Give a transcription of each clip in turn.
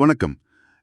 வணக்கம்.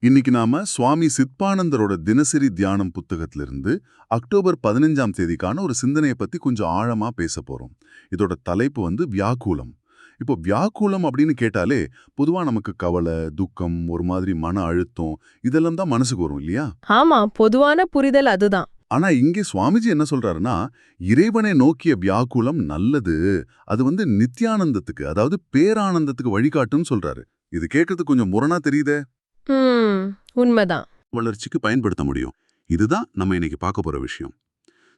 இன்னைக்கு நாம சுவாமி சித்பானந்தரோட தினசரி தியானம் புத்தகத்திலிருந்து அக்டோபர் பதினஞ்சாம் தேதிக்கான ஒரு சிந்தனையை பத்தி கொஞ்சம் ஆழமா பேச போறோம். இதோட தலைப்பு வந்து வியாக்குலம். இப்போ வியாக்குலம் அப்படின்னு கேட்டாலே பொதுவா நமக்கு கவலை துக்கம் ஒரு மாதிரி மன அழுத்தம் இதெல்லாம் தான் மனசுக்கு வரும் இல்லையா? ஆமா பொதுவான புரிதல் அதுதான். ஆனா இங்கே சுவாமிஜி என்ன சொல்றாருன்னா இறைவனை நோக்கிய வியாக்குலம் நல்லது. அது வந்து நித்யானந்தத்துக்கு அதாவது பேரானந்தத்துக்கு வழிகாட்டுன்னு சொல்றாரு. இது கேட்கறதுக்கு கொஞ்சம் முரணா தெரியுதே. உண்மைதான். வளர்ச்சிக்கு பயன்படுத்த முடியும். இதுதான் நம்ம இன்னைக்கு பார்க்க போற விஷயம்.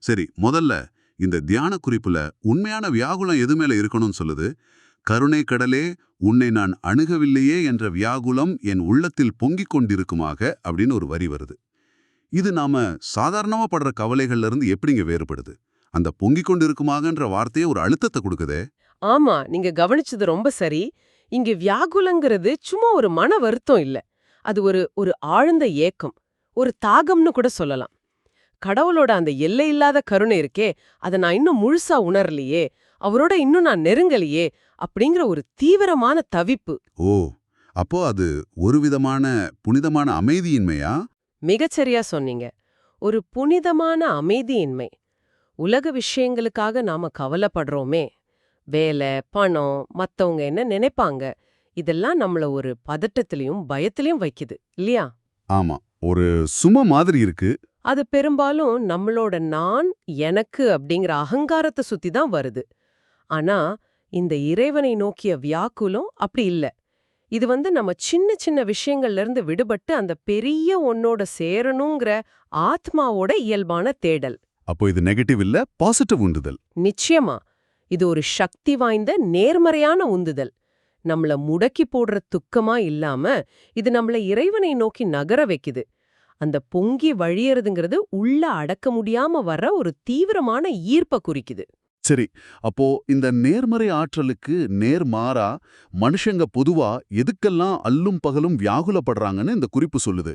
சரி முதல்ல இந்த தியான குறிப்புல உண்மையான வியாகுலம் எது மேல இருக்கணும்னு சொல்லுது? கருணை கடலே உன்னை நான் அணுகவில்லையே என்ற வியாகுலம் என் உள்ளத்தில் பொங்கிக் கொண்டிருக்குமாக அப்படின்னு ஒரு வரி வருது. இது நாம சாதாரணமா படுற கவலைகள்ல இருந்து எப்படிங்க வேறுபடுது? அந்த பொங்கிக் கொண்டிருக்குமாகன்ற வார்த்தையே ஒரு அழுத்தத்தை கொடுக்குதே. ஆமா நீங்க கவனிச்சது ரொம்ப சரி. இங்க வியாகுலங்கிறது சும்மா ஒரு மன வருத்தம் இல்ல. அது ஒரு ஒரு ஆழ்ந்த ஏக்கம். ஒரு தாகம்னு கூட சொல்லலாம். கடவுளோட அந்த எல்லையில்லாத கருணை இருக்கே அதை நான் இன்னும் முழுசா உணரலையே அவரோட இன்னும் நான் நெருங்கலையே அப்படிங்கிற ஒரு தீவிரமான தவிப்பு. ஓ அப்போ அது ஒரு விதமான புனிதமான அமைதியின்மையா? மிகச்சரியா சொன்னீங்க. ஒரு புனிதமான அமைதியின்மை. உலக விஷயங்களுக்காக நாம கவலைப்படுறோமே வேலை பணம் மத்தவங்க என்ன நினைப்பாங்க? இதெல்லாம் நம்மள ஒரு பதட்டத்திலையும் பயத்திலையும் வைக்குது இல்லையா? ஆமா. ஒரு சும மாதிரி இருக்கு. அது பெரும்பாலும் நம்மளோட நான் எனக்கு அப்படிங்கிற அகங்காரத்தை சுத்தி தான் வருது. ஆனா இந்த இறைவனை நோக்கிய வியாக்குலம் அப்படி இல்ல. இது வந்து நம்ம சின்ன சின்ன விஷயங்கள்ல இருந்து விடுபட்டு அந்த பெரிய ஒன்னோட சேரணுங்கிற ஆத்மாவோட இயல்பான தேடல். அப்போ இது நெகட்டிவ் இல்ல பாசிட்டிவ் உண்டுதல் நிச்சயமா. இது ஒரு சக்தி வாய்ந்த நேர்மறையான உந்துதல். நம்மள முடக்கி போடுற துக்கமா இல்லாம இது நம்மள இறைவனை நோக்கி நகர வைக்குது. அந்த பொங்கி வழியறதுங்கிறது உள்ள அடக்க முடியாம வர்ற ஒரு தீவிரமான ஈர்ப்ப குறிக்குது. சரி அப்போ இந்த நேர்மறை ஆற்றலுக்கு நேர்மாறா மனுஷங்க பொதுவா எதுக்கெல்லாம் அல்லும் பகலும் வியாகுலப்படுறாங்கன்னு இந்த குறிப்பு சொல்லுது.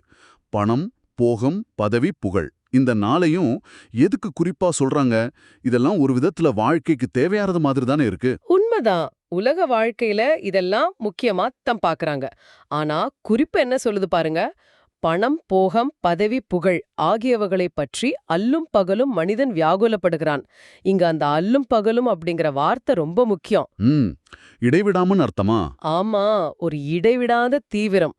பணம் போகம் பதவி புகழ். இந்த நாளையும் எதுக்கு குறிப்பா சொல்றாங்க? இதெல்லாம் ஒரு விதத்துல வாழ்க்கைக்கு தேவையானது மாதிரி தானே இருக்கு. உண்மைதான். உலக வாழ்க்கையில இதெல்லாம் முக்கியமா தம் பாக்குறாங்க. ஆனா குறிப்பு என்ன சொல்லுது பாருங்க? பணம் போகம் பதவி புகழ் ஆகியவகளைப் பற்றி அல்லும் பகலும் மனிதன் வியாகுலப்படுகிறான். இங்க அந்த அல்லும் பகலும் அப்படிங்கிற வார்த்தை ரொம்ப முக்கியம். இடைவிடாமன்னு அர்த்தமா? ஆமா. ஒரு இடைவிடாத தீவிரம்.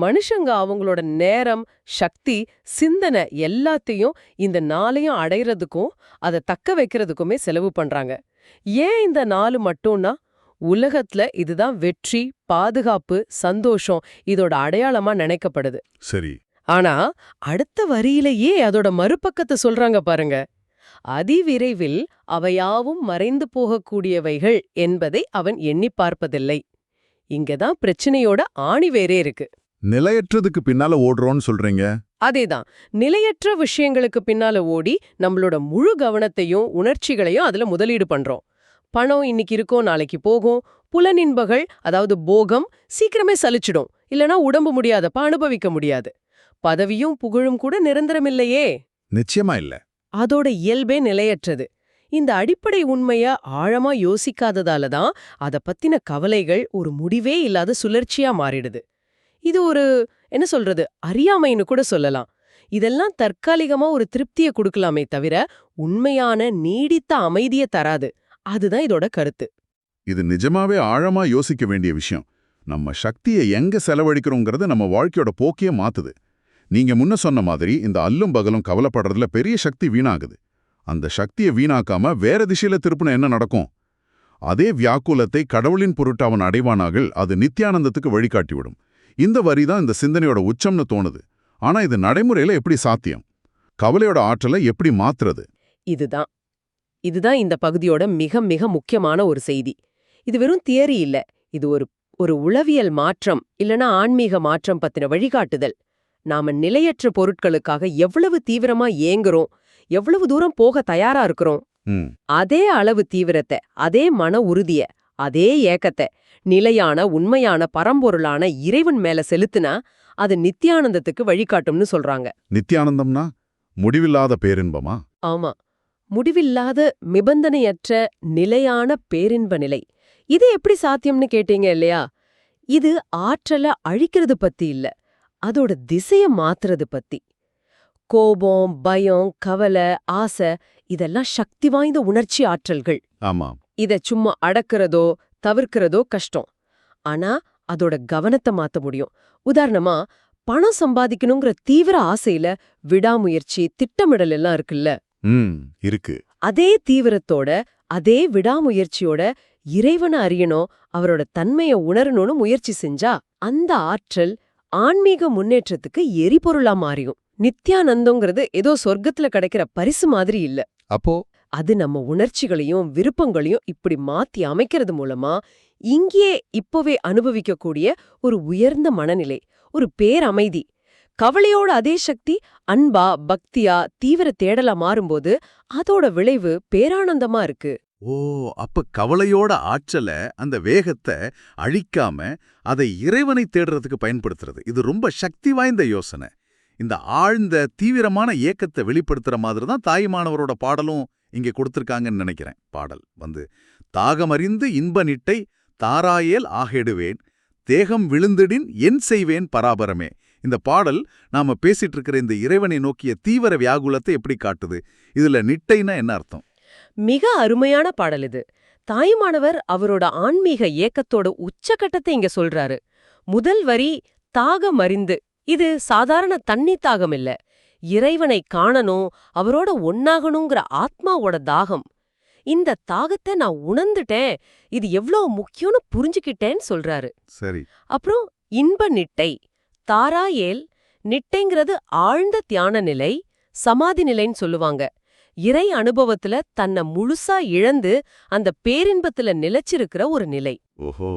மனுஷங்க அவங்களோட நேரம் சக்தி சிந்தனை எல்லாத்தையும் இந்த நாளையும் அடையறதுக்கும் அதை தக்க வைக்கிறதுக்குமே செலவு பண்றாங்க. ஏன் இந்த நாலு மட்டும்னா உலகத்துல இதுதான் வெற்றி பாதுகாப்பு சந்தோஷம் இதோட அடையாளமா நினைக்கப்படுது. சரி. ஆனா அடுத்த வரியிலேயே அதோட மறுபக்கத்தை சொல்றாங்க பாருங்க. அதிவிரைவில் அவையாவும் மறைந்து போகக்கூடியவைகள் என்பதை அவன் எண்ணி பார்ப்பதில்லை. இங்கதான் பிரச்சனையோட ஆணிவேரே இருக்கு. நிலையற்றதுக்கு பின்னால ஓடுறோம்னு சொல்றீங்க? அதேதான். நிலையற்ற விஷயங்களுக்கு பின்னால ஓடி நம்மளோட முழு கவனத்தையும் உணர்ச்சிகளையும் அதுல முதலீடு பண்றோம். பணம் இன்னைக்கு இருக்கும் நாளைக்கு போகும். புலனின்பகள் அதாவது போகம் சீக்கிரமே சலிச்சிடும். இல்லனா உடம்பு முடியாதப்ப அனுபவிக்க முடியாது. பதவியும் புகழும் கூட நிரந்தரமில்லையே நிச்சயமா இல்ல. அதோட இயல்பே நிலையற்றது. இந்த அடிப்படை உண்மைய ஆழமா யோசிக்காததால தான் அத பத்தின கவலைகள் ஒரு முடிவே இல்லாத சுழற்சியா மாறிடுது. இது ஒரு என்ன சொல்றது அறியாமைன்னு கூட சொல்லலாம். இதெல்லாம் தற்காலிகமா ஒரு திருப்தியை கொடுக்கலாமே தவிர உண்மையான நீடித்த அமைதிய தராது. அதுதான் இதோட கருத்து. இது நிஜமாவே ஆழமா யோசிக்க வேண்டிய விஷயம். நம்ம சக்தியை எங்க செலவழிக்கிறோங்கிறது நம்ம வாழ்க்கையோட போக்கையே மாத்துது. நீங்க முன்ன சொன்ன மாதிரி இந்த அல்லும் பகலும் கவலைப்படுறதுல பெரிய சக்தி வீணாகுது. அந்த சக்தியை வீணாக்காம வேற திசையில திருப்பின என்ன நடக்கும்? அதே வியாக்குலத்தை கடவுளின் பொருட்டு அவன் அடைவானாகள் அது நித்யானந்தத்துக்கு வழிகாட்டிவிடும். இந்த வரி தான் இந்த சிந்தனையோட உச்சம்னு தோணுது. ஆனா இது நடைமுறையில எப்படி சாத்தியம்? கவலையோட ஆற்றலை எப்படி மாத்துறது? இதுதான். இதுதான் இந்த பகுதியோட மிக மிக முக்கியமான ஒரு செய்தி. இது வெறும் தியரி இல்ல. இது ஒரு ஒரு உளவியல் மாற்றம் இல்லனா ஆன்மீக மாற்றம் பத்தின வழிகாட்டுதல். நாம நிலையற்ற பொருட்களுக்காக எவ்வளவு தீவிரமா ஏங்குறோம் எவ்வளவு தூரம் போக தயாரா இருக்கிறோம் அதே அளவு தீவிரத்தை அதே மன உறுதிய அதே ஏக்கத்தை நிலையான உண்மையான பரம்பொருளான இறைவன் மேல செலுத்துனா அது நித்யானந்தத்துக்கு வழிகாட்டும்னு சொல்றாங்க. நித்யானந்தம்னா முடிவில்லாத பேரின்பமா? ஆமா. முடிவில்லாத நிபந்தனையற்ற நிலையான பேரின்ப நிலை. இது எப்படி சாத்தியம்னு கேட்டீங்க இல்லையா? இது ஆற்றல அழிக்கிறது பத்தி இல்ல. அதோட திசைய மாத்துறது பத்தி. கோபம் பயம் கவலை ஆசை இதெல்லாம் சக்தி வாய்ந்த உணர்ச்சி ஆற்றல்கள். ஆமாம். இத சும்மா அடக்குறதோ தவிர்க்கிறதோ கஷ்டம். ஆனா அதோட கவனத்தை மாத்த முடியும். உதாரணமா பணம் சம்பாதிக்கணுங்கிற தீவிர ஆசையில விடாமுயற்சி திட்டமிடல் எல்லாம் இருக்குல்ல? இருக்கு. அதே தீவிரத்தோட அதே விடாமுயற்சியோட இறைவனை அறியணும் அவரோட தன்மைய உணரணும்னு முயற்சி செஞ்சா அந்த ஆற்றல் ஆன்மீக முன்னேற்றத்துக்கு எரிபொருளா மாறியும். நித்யானந்தங்கிறது ஏதோ சொர்க்கத்துல கிடைக்கிற பரிசு மாதிரி இல்ல. அப்போ அது நம்ம உணர்ச்சிகளையும் விருப்பங்களையும் இப்படி மாத்தி அமைக்கிறது மூலமா இங்கேயே இப்போவே அனுபவிக்கக்கூடிய ஒரு உயர்ந்த மனநிலை ஒரு பேரமைதி. கவலையோட அதே சக்தி அன்பா பக்தியா தீவிர தேடலா மாறும்போது அதோட விளைவு பேரானந்தமா இருக்கு. ஓ அப்ப கவலையோட ஆற்றல அந்த வேகத்தை அழிக்காம அதை இறைவனை தேடுறதுக்கு பயன்படுத்துறது. இது ரொம்ப சக்தி வாய்ந்த யோசனை. இந்த ஆழ்ந்த தீவிரமான ஏக்கத்தை வெளிப்படுத்துற மாதிரி தான் தாய்மானவரோட பாடலும் இங்கே கொடுத்துருக்காங்கன்னு நினைக்கிறேன். பாடல். வந்து தாகமறிந்து இன்ப நிட்டை தாராயேல் ஆகிடுவேன் தேகம் விழுந்திடின் என் செய்வேன் பராபரமே. இந்த பாடல் நாம பேசிட்டு இருக்கிற இந்த இறைவனை நோக்கிய தீவிர வியாகுலத்தை எப்படி காட்டுது? இதுல நிட்டைனா என்ன அர்த்தம்? மிக அருமையான பாடல் இது. தாய்மானவர் அவரோட ஆன்மீக ஏக்கத்தோட உச்சகட்டத்தை இங்க சொல்றாரு. முதல் வரி தாகம் அறிந்து இது சாதாரண தண்ணி தாகம் இல்லை. இறைவனை காணணும் அவரோட ஒன்னாகணுங்கிற ஆத்மாவோட தாகம். இந்த தாகத்தை நான் உணர்ந்துட்டேன். இது எவ்ளோ முக்கியம்னு புரிஞ்சுக்கிட்டேன்னு சொல்றாரு. சரி. அப்புறம் இன்ப நிட்டை தாராயேல் நிட்டைங்கிறது ஆழ்ந்த தியான நிலை சமாதி நிலைன்னு சொல்லுவாங்க. இறை அனுபவத்துல தன்னை முழுசா இழந்து அந்த பேரின்பத்துல நிலைச்சிருக்கிற ஒரு நிலை. ஓஹோ.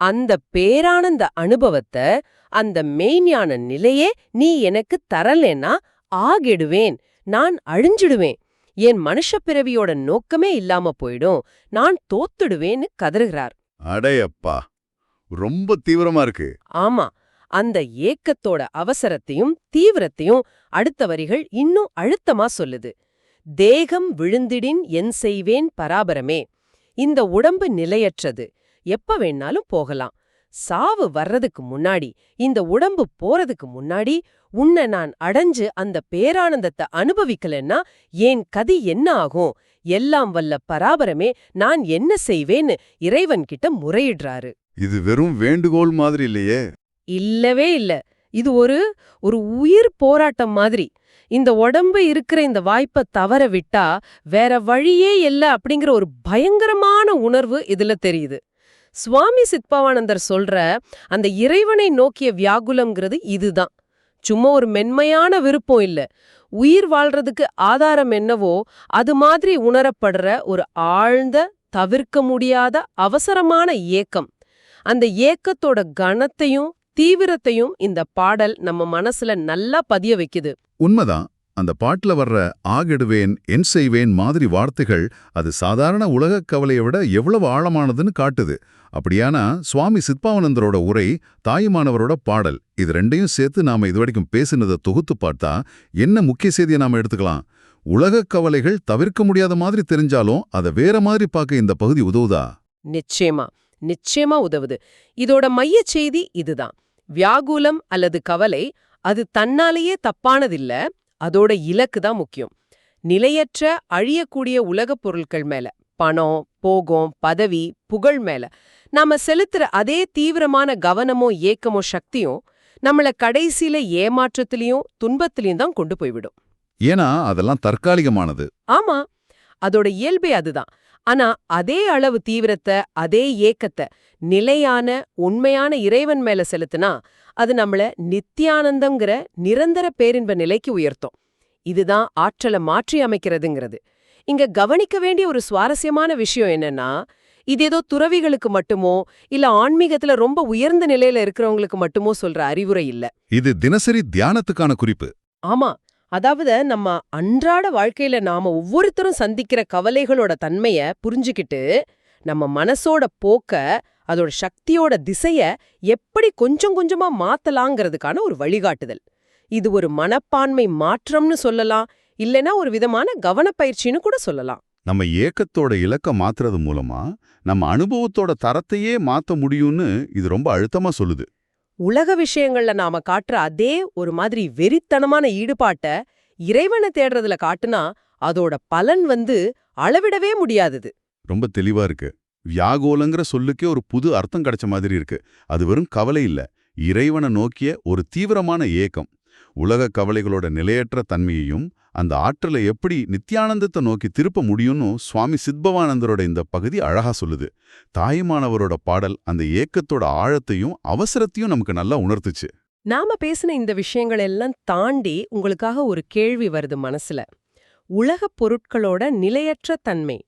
அந்த பேரானந்த அனுபவத்தை அந்த மெய்ஞான நிலையே நீ எனக்கு தரலேன்னா ஆகிடுவேன் நான் அழிஞ்சிடுவேன். என் மனுஷப் பிறவியோட நோக்கமே இல்லாம போயிடும் நான் தோத்துடுவேன்னு கதறுகிறார். அடையப்பா ரொம்ப தீவிரமா இருக்கு. ஆமா அந்த ஏக்கத்தோட அவசரத்தையும் தீவிரத்தையும் அடுத்த வரிகள் இன்னும் அழுத்தமா சொல்லுது. தேகம் விழுந்திடின் என் செய்வேன் பராபரமே இந்த உடம்பு நிலையற்றது எப்ப வேணாலும் போகலாம் சாவு வர்றதுக்கு முன்னாடி இந்த உடம்பு போறதுக்கு முன்னாடி உன்னை நான் அடைஞ்சு அந்த பேரானந்தத்தை அனுபவிக்கலன்னா என் கதி என்ன ஆகும்? எல்லாம் வல்ல பராபரமே நான் என்ன செய்வேன்னு இறைவன் கிட்ட முறையிடுறாரு. இது வெறும் வேண்டுகோள் மாதிரி இல்லையே? இல்லவே இல்ல. இது ஒரு ஒரு உயிர் போராட்டம் மாதிரி. இந்த உடம்பு இருக்கிற இந்த வாய்ப்பை தவற விட்டா வேற வழியே இல்ல அப்படிங்கிற ஒரு பயங்கரமான உணர்வு இதுல தெரியுது. சுவாமி சித்பவானந்தர் சொல்ற அந்த இறைவனை நோக்கிய வியாகுலம்ங்கிறது இதுதான். சும்மா ஒரு மென்மையான விருப்பம் இல்ல. உயிர் வாழ்றதுக்கு ஆதாரம் என்னவோ அது மாதிரி உணரப்படுற ஒரு ஆழ்ந்த தவிர்க்க முடியாத அவசரமான ஏக்கம். அந்த ஏக்கத்தோட கணத்தையும் தீவிரத்தையும் இந்த பாடல் நம்ம மனசுல நல்லா பதிய வைக்குது. உண்மைதான். அந்த பாட்டுல வர்ற ஆகிடுவேன் என் செய்வேன் மாதிரி வார்த்தைகள் அது சாதாரண உலகக் கவலையை விட எவ்வளவு ஆழமானதுன்னு காட்டுது. அப்படியானா சுவாமி சித்பாவனந்தரோட உரை தாயுமானவரோட பாடல் இது ரெண்டையும் சேர்த்து நாம இதுவரைக்கும் பேசினதை தொகுத்து பார்த்தா என்ன முக்கிய செய்தியை நாம எடுத்துக்கலாம்? உலகக் கவலைகள் தவிர்க்க முடியாத மாதிரி தெரிஞ்சாலும் அதை வேற மாதிரி பார்க்க இந்த பகுதி உதவுதா? நிச்சயமா நிச்சயமா உதவுது. இதோட மையச் செய்தி இதுதான். வியாகுலம் அல்லது கவலை அது தன்னாலேயே தப்பானதில்ல அதோட இலக்கு தான் முக்கியம். நிலையற்ற அழியக்கூடிய உலகப் பொருட்கள் மேல பணம் போகம் பதவி புகழ் மேல நாம செலுத்துற அதே தீவிரமான கவனமோ ஏக்கமோ சக்தியும் நம்மள கடைசியில ஏமாற்றத்திலையும் துன்பத்திலையும் தான் கொண்டு போய்விடும் ஏன்னா அதெல்லாம் தற்காலிகமானது. ஆமா. அதோட இயல்பே அதுதான். ஆனா அதே அளவு தீவிரத்தை அதே ஏக்கத்தை நிலையான உண்மையான இறைவன் மேல செலுத்தினா அது நம்மள நித்தியானந்தங்கிற நிரந்தர பேரின்ப நிலைக்கு உயர்த்தும். இதுதான் ஆற்றலை மாற்றி அமைக்கிறதுங்கிறது. இங்க கவனிக்க வேண்டிய ஒரு சுவாரஸ்யமான விஷயம் என்னன்னா இது ஏதோ துறவிகளுக்கு மட்டுமோ இல்ல ஆன்மீகத்துல ரொம்ப உயர்ந்த நிலையில இருக்கிறவங்களுக்கு மட்டுமோ சொல்ற அறிவுரை இல்ல. இது தினசரி தியானத்துக்கான குறிப்பு. ஆமா. அதாவது நம்ம அன்றாட வாழ்க்கையில நாம ஒவ்வொருத்தரும் சந்திக்கிற கவலைகளோட தன்மைய புரிஞ்சுக்கிட்டு நம்ம மனசோட போக்க அதோட சக்தியோட திசைய எப்படி கொஞ்சம் கொஞ்சமா மாத்தலாங்கிறதுக்கான ஒரு வழிகாட்டுதல். இது ஒரு மனப்பான்மை மாற்றம்னு சொல்லலாம் இல்லனா ஒரு விதமான கவனப்பயிற்சின்னு கூட சொல்லலாம். நம்ம ஏக்கத்தோட இலக்க மாத்துறது மூலமா நம்ம அனுபவத்தோட தரத்தையே மாத்த முடியும்னு இது ரொம்ப அழுத்தமா சொல்லுது. உலக விஷயங்கள்ல நாம காட்டுற அதே ஒரு மாதிரி வெறித்தனமான ஈடுபாட்ட இறைவனை தேடுறதுல காட்டுனா அதோட பலன் வந்து அளவிடவே முடியாதது. ரொம்ப தெளிவா இருக்கு. வியாகோலங்கிற சொல்லுக்கே ஒரு புது அர்த்தம் கிடைச்ச மாதிரி இருக்கு. அது வெறும் கவலை இல்ல. இறைவனை நோக்கிய ஒரு தீவிரமான ஏக்கம். உலக கவலைகளோட நிலையற்ற தன்மையையும் அந்த ஆற்றலை எப்படி நித்யானந்தத்தை நோக்கி திருப்ப முடியும்னு சுவாமி சித்பவானந்தரோட இந்த பகுதி அழகா சொல்லுது. தாயுமானவரோட பாடல் அந்த ஏக்கத்தோட ஆழத்தையும் அவசரத்தையும் நமக்கு நல்லா உணர்த்துச்சு. நாம பேசின இந்த விஷயங்கள் எல்லாம் தாண்டி உங்களுக்காக ஒரு கேள்வி வருது மனசுல. உலகப் பொருட்களோட நிலையற்ற தன்மை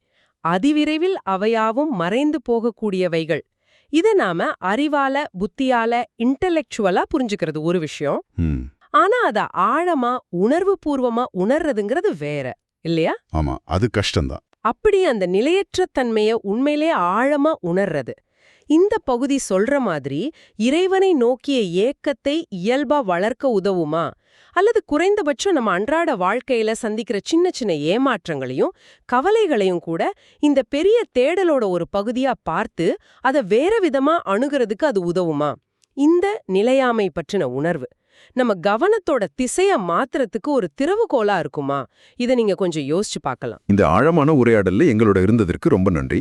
அதிவிரைவில் அவையாவும் மறைந்து போகக்கூடியவைகள். இத நாம அறிவால புத்தியால இன்டலெக்சுவலா புரிஞ்சுக்கிறது ஒரு விஷயம். ஆனா அத ஆழமா உணர்வு பூர்வமா உணர்றதுங்கிறது வேற இல்லையா? ஆமா அது கஷ்டம்தான். அப்படி அந்த நிலையற்ற தன்மைய உண்மையிலே ஆழமா உணர்றது. இந்த பகுதி சொல்ற மாதிரி இறைவனை நோக்கிய ஏக்கத்தை இயல்பா வளர்க்க உதவுமா? அல்லது குறைந்தபட்சம் நம்ம அன்றாட வாழ்க்கையில சந்திக்கிற சின்ன சின்ன ஏமாற்றங்களையும் கவலைகளையும் கூட இந்த பெரிய தேடலோட ஒரு பகுதியா பார்த்து அத வேற விதமா அணுகிறதுக்கு அது உதவுமா? இந்த நிலையாமை பற்றின உணர்வு. நம்ம கவனத்தோட திசைய மாத்துறதுக்கு ஒரு திறவுகோலா இருக்குமா? இத நீங்க கொஞ்சம் யோசிச்சு பார்க்கலாம். இந்த ஆழமான உரையாடல்ல எங்களோட இருந்ததற்கு ரொம்ப நன்றி.